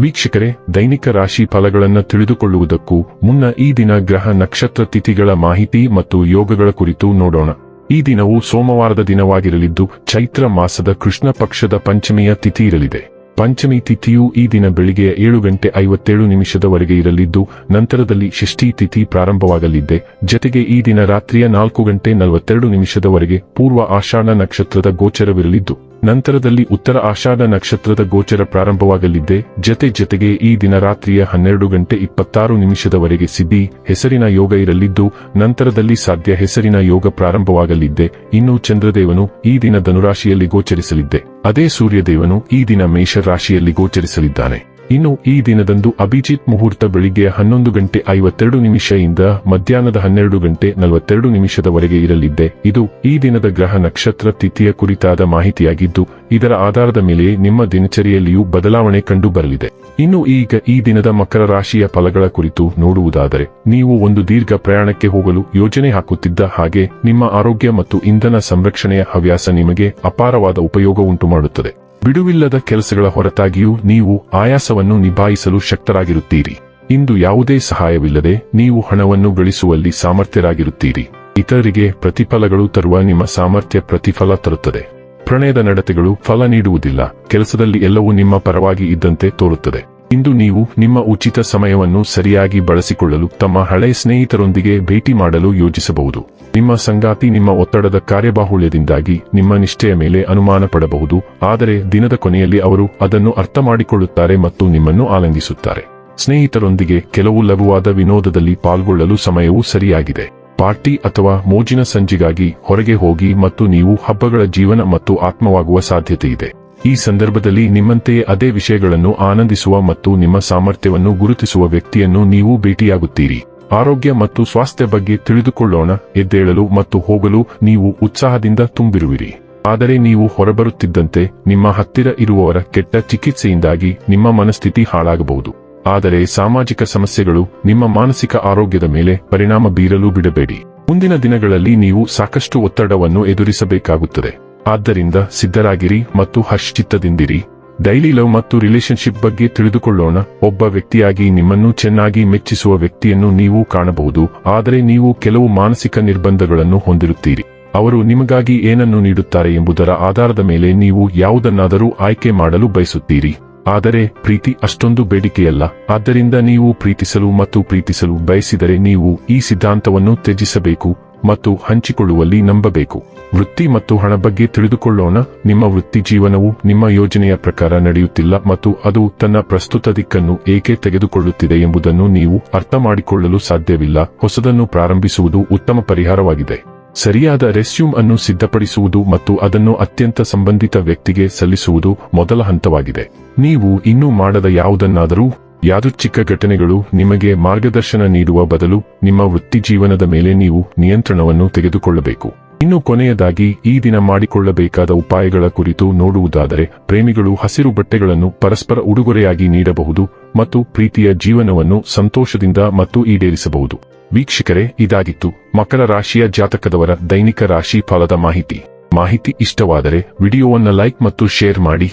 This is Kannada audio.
ವೀಕ್ಷಕರೇ, ದೈನಿಕ ರಾಶಿ ಫಲಗಳನ್ನು ತಿಳಿದುಕೊಳ್ಳುವುದಕ್ಕೂ ಮುನ್ನ ಈ ದಿನ ಗ್ರಹ ನಕ್ಷತ್ರ ತಿಥಿಗಳ ಮಾಹಿತಿ ಮತ್ತು ಯೋಗಗಳ ಕುರಿತು ನೋಡೋಣ. ಈ ದಿನವು ಸೋಮವಾರದ ದಿನವಾಗಿರಲಿದ್ದು, ಚೈತ್ರ ಮಾಸದ ಕೃಷ್ಣ ಪಕ್ಷದ ಪಂಚಮಿಯ ತಿಥಿ ಇರಲಿದೆ. ಪಂಚಮಿ ತಿಥಿಯು ಈ ದಿನ ಬೆಳಿಗ್ಗೆ ಏಳು ಗಂಟೆ ಐವತ್ತೇಳು ನಿಮಿಷದವರೆಗೆ ಇರಲಿದ್ದು, ನಂತರದಲ್ಲಿ ಷಷ್ಠಿ ತಿಥಿ ಪ್ರಾರಂಭವಾಗಲಿದೆ. ಜತೆಗೆ ಈ ದಿನ ರಾತ್ರಿಯ ನಾಲ್ಕು ಗಂಟೆ ನಲವತ್ತೆರಡು ನಿಮಿಷದವರೆಗೆ ಪೂರ್ವ ಆಷಾಢ ನಕ್ಷತ್ರದ ಗೋಚರವಿರಲಿದ್ದು. ನಂತರದಲ್ಲಿ ಉತ್ತರ ಆಷಾಢ ನಕ್ಷತ್ರದ ಗೋಚರ ಪ್ರಾರಂಭವಾಗಲಿದ್ದೆ ಜತೆ ಜತೆಗೆ ಈ ದಿನ ರಾತ್ರಿಯ ಹನ್ನೆರಡು ಗಂಟೆ ಇಪ್ಪತ್ತಾರು ನಿಮಿಷದವರೆಗೆ ಸಿದ್ಧಿ ಹೆಸರಿನ ಯೋಗ ಇರಲಿದ್ದು, ನಂತರದಲ್ಲಿ ಸಾಧ್ಯ ಹೆಸರಿನ ಯೋಗ ಪ್ರಾರಂಭವಾಗಲಿದ್ದೆ ಇನ್ನು ಚಂದ್ರದೇವನು ಈ ದಿನ ಧನುರಾಶಿಯಲ್ಲಿ ಗೋಚರಿಸಲಿದ್ದೆ ಅದೇ ಸೂರ್ಯದೇವನು ಈ ದಿನ ಮೇಷ ರಾಶಿಯಲ್ಲಿ ಗೋಚರಿಸಲಿದ್ದಾನೆ. ಇನ್ನು ಈ ದಿನದಂದು ಅಭಿಜಿತ್ ಮುಹೂರ್ತ ಬೆಳಿಗ್ಗೆ ಹನ್ನೊಂದು ಗಂಟೆ ಐವತ್ತೆರಡು ನಿಮಿಷದಿಂದ ಮಧ್ಯಾಹ್ನದ ಹನ್ನೆರಡು ಗಂಟೆ ನಲವತ್ತೆರಡು ನಿಮಿಷದವರೆಗೆ ಇರಲಿದ್ದೆ. ಇದು ಈ ದಿನದ ಗ್ರಹ ನಕ್ಷತ್ರ ತಿಥಿಯ ಕುರಿತಾದ ಮಾಹಿತಿಯಾಗಿದ್ದು, ಇದರ ಆಧಾರದ ಮೇಲೆ ನಿಮ್ಮ ದಿನಚರಿಯಲ್ಲಿಯೂ ಬದಲಾವಣೆ ಕಂಡು ಬರಲಿದೆ ಇನ್ನು ಈಗ ಈ ದಿನದ ಮಕರ ರಾಶಿಯ ಫಲಗಳ ಕುರಿತು ನೋಡುವುದಾದರೆ, ನೀವು ಒಂದು ದೀರ್ಘ ಪ್ರಯಾಣಕ್ಕೆ ಹೋಗಲು ಯೋಜನೆ ಹಾಕುತ್ತಿದ್ದ ಹಾಗೆ ನಿಮ್ಮ ಆರೋಗ್ಯ ಮತ್ತು ಇಂಧನ ಸಂರಕ್ಷಣೆಯ ಹವ್ಯಾಸ ನಿಮಗೆ ಅಪಾರವಾದ ಉಪಯೋಗ ಉಂಟು ಮಾಡುತ್ತದೆ ಬಿಡುವಿಲ್ಲದ ಕೆಲಸಗಳ ಹೊರತಾಗಿಯೂ ನೀವು ಆಯಾಸವನ್ನು ನಿಭಾಯಿಸಲು ಶಕ್ತರಾಗಿರುತ್ತೀರಿ. ಇಂದು ಯಾವುದೇ ಸಹಾಯವಿಲ್ಲದೆ ನೀವು ಹಣವನ್ನು ಗಳಿಸುವಲ್ಲಿ ಸಾಮರ್ಥ್ಯರಾಗಿರುತ್ತೀರಿ. ಇತರರಿಗೆ ಪ್ರತಿಫಲಗಳು ತರುವ ನಿಮ್ಮ ಸಾಮರ್ಥ್ಯ ಪ್ರತಿಫಲ ತರುತ್ತದೆ. ಪ್ರಣಯದ ನಡತೆಗಳು ಫಲ ನೀಡುವುದಿಲ್ಲ. ಕೆಲಸದಲ್ಲಿ ಎಲ್ಲವೂ ನಿಮ್ಮ ಪರವಾಗಿ ಇದ್ದಂತೆ ತೋರುತ್ತದೆ. ಇಂದು ನೀವು ನಿಮ್ಮ ಉಚಿತ ಸಮಯವನ್ನು ಸರಿಯಾಗಿ ಬಳಸಿಕೊಳ್ಳಲು ತಮ್ಮ ಹಳೆಯ ಸ್ನೇಹಿತರೊಂದಿಗೆ ಭೇಟಿ ಮಾಡಲು ಯೋಜಿಸಬಹುದು. ನಿಮ್ಮ ಸಂಗಾತಿ ನಿಮ್ಮ ಒತ್ತಡದ ಕಾರ್ಯಬಾಹುಳ್ಯದಿಂದಾಗಿ ನಿಮ್ಮ ನಿಷ್ಠೆಯ ಮೇಲೆ ಅನುಮಾನ ಪಡಬಹುದು. ಆದರೆ ದಿನದ ಕೊನೆಯಲ್ಲಿ ಅವರು ಅದನ್ನು ಅರ್ಥ ಮಾಡಿಕೊಳ್ಳುತ್ತಾರೆ ಮತ್ತು ನಿಮ್ಮನ್ನು ಆಲಂಗಿಸುತ್ತಾರೆ. ಸ್ನೇಹಿತರೊಂದಿಗೆ ಕೆಲವು ಲಘುವಾದ ವಿನೋದದಲ್ಲಿ ಪಾಲ್ಗೊಳ್ಳಲು ಸಮಯವೂ ಸರಿಯಾಗಿದೆ. ಪಾರ್ಟಿ ಅಥವಾ ಮೋಜಿನ ಸಂಜಿಗಾಗಿ ಹೊರಗೆ ಹೋಗಿ ಮತ್ತು ನೀವು ಹಬ್ಬಗಳ ಜೀವನ ಮತ್ತು ಆತ್ಮವಾಗುವ ಸಾಧ್ಯತೆ ಇದೆ. ಈ ಸಂದರ್ಭದಲ್ಲಿ ನಿಮ್ಮಂತೆಯೇ ಅದೇ ವಿಷಯಗಳನ್ನು ಆನಂದಿಸುವ ಮತ್ತು ನಿಮ್ಮ ಸಾಮರ್ಥ್ಯವನ್ನು ಗುರುತಿಸುವ ವ್ಯಕ್ತಿಯನ್ನು ನೀವು ಭೇಟಿಯಾಗುತ್ತೀರಿ. ಆರೋಗ್ಯ ಮತ್ತು ಸ್ವಾಸ್ಥ್ಯ ಬಗ್ಗೆ ತಿಳಿದುಕೊಳ್ಳೋಣ, ಎದ್ದೇಳಲು ಮತ್ತು ಹೋಗಲು ನೀವು ಉತ್ಸಾಹದಿಂದ ತುಂಬಿರುವಿರಿ. ಆದರೆ ನೀವು ಹೊರಬರುತ್ತಿದ್ದಂತೆ ನಿಮ್ಮ ಹತ್ತಿರ ಇರುವವರ ಕೆಟ್ಟ ಚಿಕಿತ್ಸೆಯಿಂದಾಗಿ ನಿಮ್ಮ ಮನಸ್ಥಿತಿ ಹಾಳಾಗಬಹುದು. ಆದರೆ ಸಾಮಾಜಿಕ ಸಮಸ್ಯೆಗಳು ನಿಮ್ಮ ಮಾನಸಿಕ ಆರೋಗ್ಯದ ಮೇಲೆ ಪರಿಣಾಮ ಬೀರಲು ಬಿಡಬೇಡಿ. ಮುಂದಿನ ದಿನಗಳಲ್ಲಿ ನೀವು ಸಾಕಷ್ಟು ಒತ್ತಡವನ್ನು ಎದುರಿಸಬೇಕಾಗುತ್ತದೆ. ಆದ್ದರಿಂದ ಸಿದ್ಧರಾಗಿರಿ ಮತ್ತು ಹರ್ಷಚಿತ್ತದಿಂದಿರಿ ಡೈಲಿ ಲವ್ ಮತ್ತು ರಿಲೇಶನ್ಶಿಪ್ ಬಗ್ಗೆ ತಿಳಿದುಕೊಳ್ಳೋಣ. ಒಬ್ಬ ವ್ಯಕ್ತಿಯಾಗಿ ನಿಮ್ಮನ್ನು ಚೆನ್ನಾಗಿ ಮೆಚ್ಚಿಸುವ ವ್ಯಕ್ತಿಯನ್ನು ನೀವು ಕಾಣಬಹುದು. ಆದರೆ ನೀವು ಕೆಲವು ಮಾನಸಿಕ ನಿರ್ಬಂಧಗಳನ್ನು ಹೊಂದಿರುತ್ತೀರಿ. ಅವರು ನಿಮಗಾಗಿ ಏನನ್ನು ನೀಡುತ್ತಾರೆ ಎಂಬುದರ ಆಧಾರದ ಮೇಲೆ ನೀವು ಯಾವುದನ್ನಾದರೂ ಆಯ್ಕೆ ಮಾಡಲು ಬಯಸುತ್ತೀರಿ. ಆದರೆ ಪ್ರೀತಿ ಅಷ್ಟೊಂದು ಬೇಡಿಕೆಯಲ್ಲ. ಆದ್ದರಿಂದ ನೀವು ಪ್ರೀತಿಸಲು ಮತ್ತು ಪ್ರೀತಿಸಲು ಬಯಸಿದರೆ ನೀವು ಈ ಸಿದ್ಧಾಂತವನ್ನು ತ್ಯಜಿಸಬೇಕು. ಮತ್ತು ಹಂಚಿಕೊಳ್ಳುವಲ್ಲಿ ನಂಬಬೇಕು. ವೃತ್ತಿ ಮತ್ತು ಹಣ ಬಗ್ಗೆ ತಿಳಿದುಕೊಳ್ಳೋಣ. ನಿಮ್ಮ ವೃತ್ತಿ ಜೀವನವು ನಿಮ್ಮ ಯೋಜನೆಯ ಪ್ರಕಾರ ನಡೆಯುತ್ತಿಲ್ಲ ಮತ್ತು ಅದು ತನ್ನ ಪ್ರಸ್ತುತ ದಿಕ್ಕನ್ನು ಏಕೆ ತೆಗೆದುಕೊಳ್ಳುತ್ತಿದೆ ಎಂಬುದನ್ನು ನೀವು ಅರ್ಥ ಮಾಡಿಕೊಳ್ಳಲು ಸಾಧ್ಯವಿಲ್ಲ. ಹೊಸದನ್ನು ಪ್ರಾರಂಭಿಸುವುದು ಉತ್ತಮ ಪರಿಹಾರವಾಗಿದೆ. ಸರಿಯಾದ ರೆಸ್ಯೂಮ್ ಅನ್ನು ಸಿದ್ಧಪಡಿಸುವುದು ಮತ್ತು ಅದನ್ನು ಅತ್ಯಂತ ಸಂಬಂಧಿತ ವ್ಯಕ್ತಿಗೆ ಸಲ್ಲಿಸುವುದು ಮೊದಲ ಹಂತವಾಗಿದೆ. ನೀವು ಇನ್ನೂ ಮಾಡದ ಯಾವುದನ್ನಾದರೂ ಯಾದೃಚ್ಛಿಕ ಘಟನೆಗಳು ನಿಮಗೆ ಮಾರ್ಗದರ್ಶನ ನೀಡುವ ಬದಲು ನಿಮ್ಮ ವೃತ್ತಿ ಜೀವನದ ಮೇಲೆ ನೀವು ನಿಯಂತ್ರಣವನ್ನು ತೆಗೆದುಕೊಳ್ಳಬೇಕು. ಇನ್ನು ಕೊನೆಯದಾಗಿ, ಈ ದಿನ ಮಾಡಿಕೊಳ್ಳಬೇಕಾದ ಉಪಾಯಗಳ ಕುರಿತು ನೋಡುವುದಾದರೆ, ಪ್ರೇಮಿಗಳು ಹಸಿರು ಬಟ್ಟೆಗಳನ್ನು ಪರಸ್ಪರ ಉಡುಗೊರೆಯಾಗಿ ನೀಡಬಹುದು ಮತ್ತು ಪ್ರೀತಿಯ ಜೀವನವನ್ನು ಸಂತೋಷದಿಂದ ಮತ್ತು ಈಡೇರಿಸಬಹುದು. ವೀಕ್ಷಕರೇ, ಇದಾಗಿತ್ತು ಮಕರ ರಾಶಿಯ ಜಾತಕದವರ ದೈನಿಕ ರಾಶಿ ಫಲದ ಮಾಹಿತಿ. ಮಾಹಿತಿ ಇಷ್ಟವಾದರೆ ವಿಡಿಯೋವನ್ನು ಲೈಕ್ ಮತ್ತು ಶೇರ್ ಮಾಡಿ.